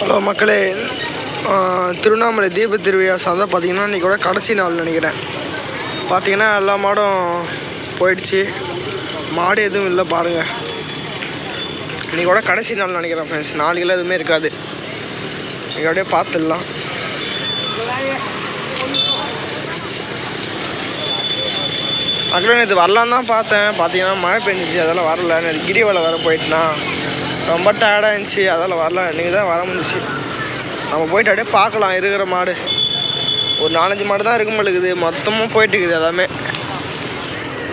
Hello மக்களே திருவண்ணாமலை தீப திருவிழா சார்ந்தா பார்த்தீங்கன்னா இன்றைக்கி கூட கடைசி நாள் நினைக்கிறேன். பார்த்தீங்கன்னா எல்லா மாடும் போயிடுச்சு. மாடு எதுவும் இல்லை பாருங்கள் இன்றைக்கி கூட கடைசி நாள் நினைக்கிறேன் ஃப்ரெண்ட்ஸ் நாளைக்கெல்லாம் எதுவுமே இருக்காது. இன்றைக்கி அப்படியே பார்த்துடலாம். மக்களே நேற்று வரலான்னு தான் பார்த்தேன். பார்த்தீங்கன்னா மழை பெஞ்சிச்சு அதெல்லாம் வரல. நேற்று கிரிவலை வேறு போயிட்டுனா. ரொம்ப டயர்டாக இருந்துச்சு. அதில் வரல. இன்றைக்கி தான் வர முடிஞ்சிச்சு. நம்ம போயிட்டு அப்படியே பார்க்கலாம். இருக்கிற மாடு. ஒரு நாலஞ்சு மாடு தான் இருக்க மாட்டேங்குது. மொத்தமாக போயிட்டு இருக்குது எல்லாமே.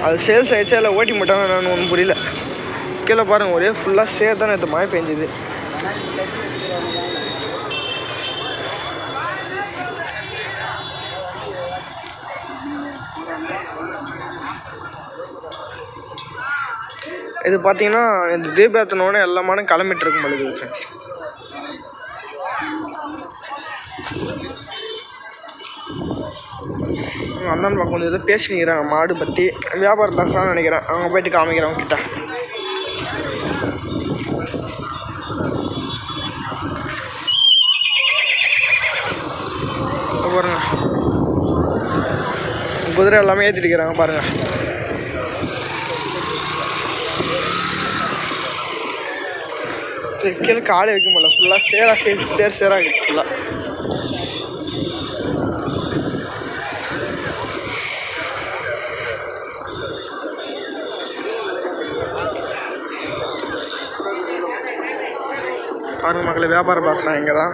அது சேல்ஸ் ஆயிடுச்சா இல்லை ஓட்டி மாட்டாங்க நான் ஒன்றும் புரியல. கீழே பாருங்கள் ஒரே ஃபுல்லாக சேர் தானே. இந்த மழை பெஞ்சுது. இது பார்த்தீங்கன்னா இந்த தீபாத்தனோட எல்லா மாடும் கிளம்பிட்டு இருக்கும் பொழுது ஃப்ரெண்ட்ஸ் அண்ணன் பக்கம் வந்து ஏதோ பேசிக்கிறாங்க மாடு பற்றி வியாபாரம் தான் நினைக்கிறேன். அவங்க போயிட்டு காமிக்கிறேன் கிட்ட பாருங்க. குதிரை எல்லாமே ஏற்றிட்டு இருக்கிறாங்க பாருங்கள் கீழே காலை வைக்க முடியல. ஃபுல்லாக சேரா சேர் சேர் சேராக இருக்குது ஃபுல்லாக பாருங்க மக்களை வியாபாரம் பேசுகிறேன் இங்கே தான்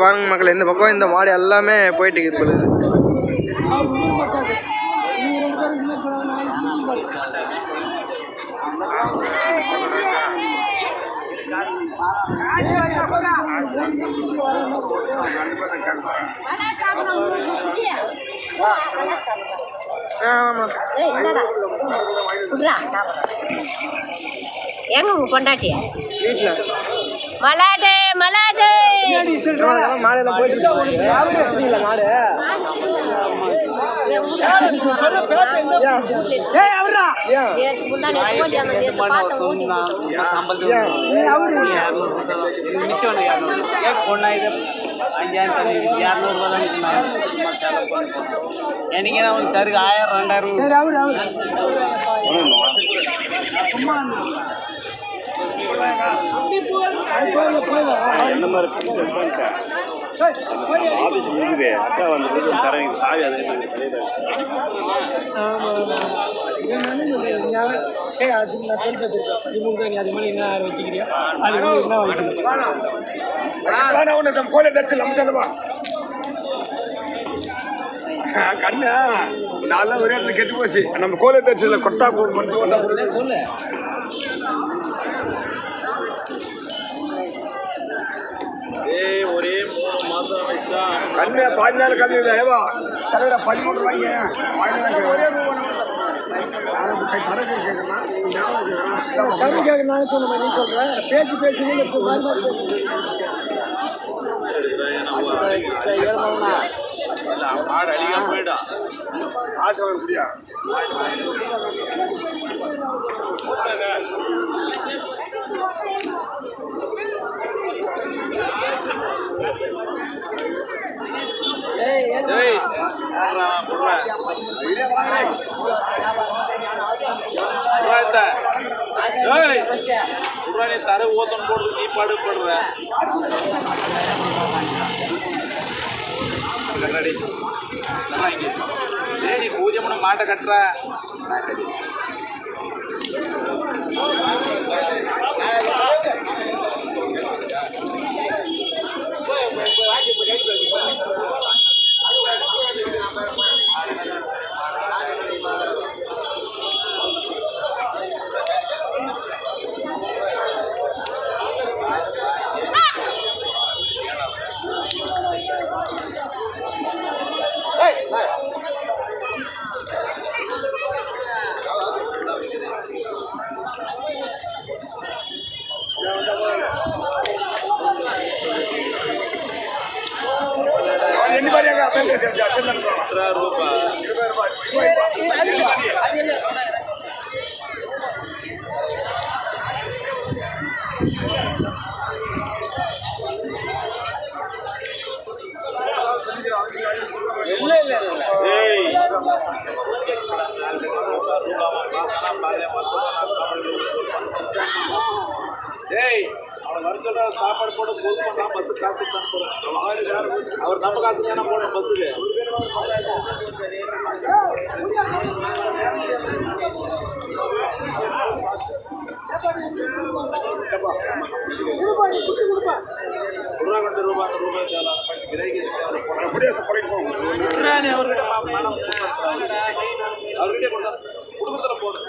பாருங்க மக்கள் இந்த பக்கம் இந்த மாடு எல்லாமே போயிட்டு இருக்குது. எங்க உங்க பொண்டாட்டி வீட்டில் மலாட்டு மலாட்டு. மாடெல்லாம் போயிட்டு இல்லை மாடு என்னைக்கு அவனுக்கு தருக்கு ஆயிரம் ரெண்டாயிரம் என்ன மாதிரி ஆஃபீஸ் முடியுது அக்கா வந்து தரேன் சாவி அது கண்ணு நாலாம் ஒரே இடத்துல கெட்டு போச்சு நம்ம கோலை தரிசனில் கொட்டா போட்டு சொல்லு கண்ணு பதினாலு கண்ணு இல்லை ஏவா தலைவர பதிமூணு ரூபாய்ங்க பதினாலு ஒரே மாடு அழிக்காம போயிடும் ஆசை வரும் முடியா ஏய் யாரா புள்ள புறாத்த ஏய் புறா நீ தர ஓத்தம் போடுறது நீ பாடுபடுற. கண்ணாடி. நல்லா இங்க நீ பூஜை பண்ண மாட்டை கட்டுற. ஏய் அவனை வர சொல்ற சாப்பாடு போட்டு பொது பண்ணா பஸ் காசு அனுப்புறேன் அவர் நம்ம காசு தானே போடணும் பஸ்ஸுக்கு கொஞ்சம் ரூபா அந்த ரூபாய் தேவை பைசா கிரகிக்கு தேவை உடனே அவர்கிட்ட மா- மேடம் அவர்கிட்ட கொடுத்தா கொடுக்குறதுல போதும்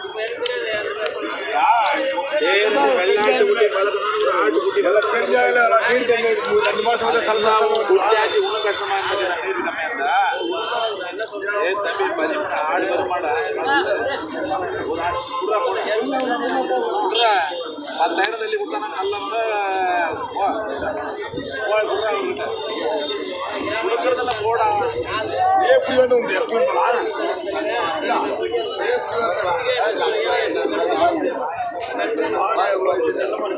ஏய், வெள்ளாட்டு குட்டி பழக்கணும் ஆட்டு குட்டி எல்லாம் தெரிஞ்சாங்கல்ல, நான் நீர் தண்ணி ஒரு ரெண்டு மாசம் வந்து கலந்தாகும். குட்டியாச்சு இன்னும் கஷ்டமா இருந்தது நீர் கம்மியா இருந்தா ஏ தம்பி பதிமூணு ஆடு வருமாடா ஒரு ஆடு குடுறா போடு பத்தாயிரம் தள்ளி கொடுத்தா நல்லவங்க குடுறா அவர்கிட்ட கொடுக்கறதெல்லாம் போடா எப்படி வந்து உங்க எப்படி வந்தலாம்? வாடா, இவ்வளவு நல்ல மாதிரி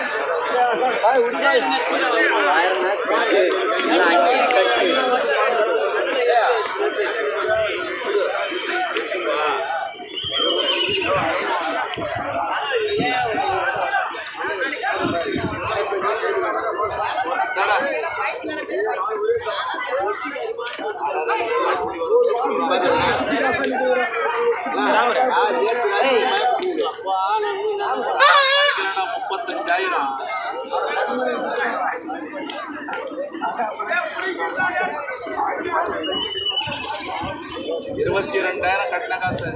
போச்சியா? முப்பத்தஞ்சாயிரம் இருபத்தி ரெண்டாயிரம் கட்டின காசு.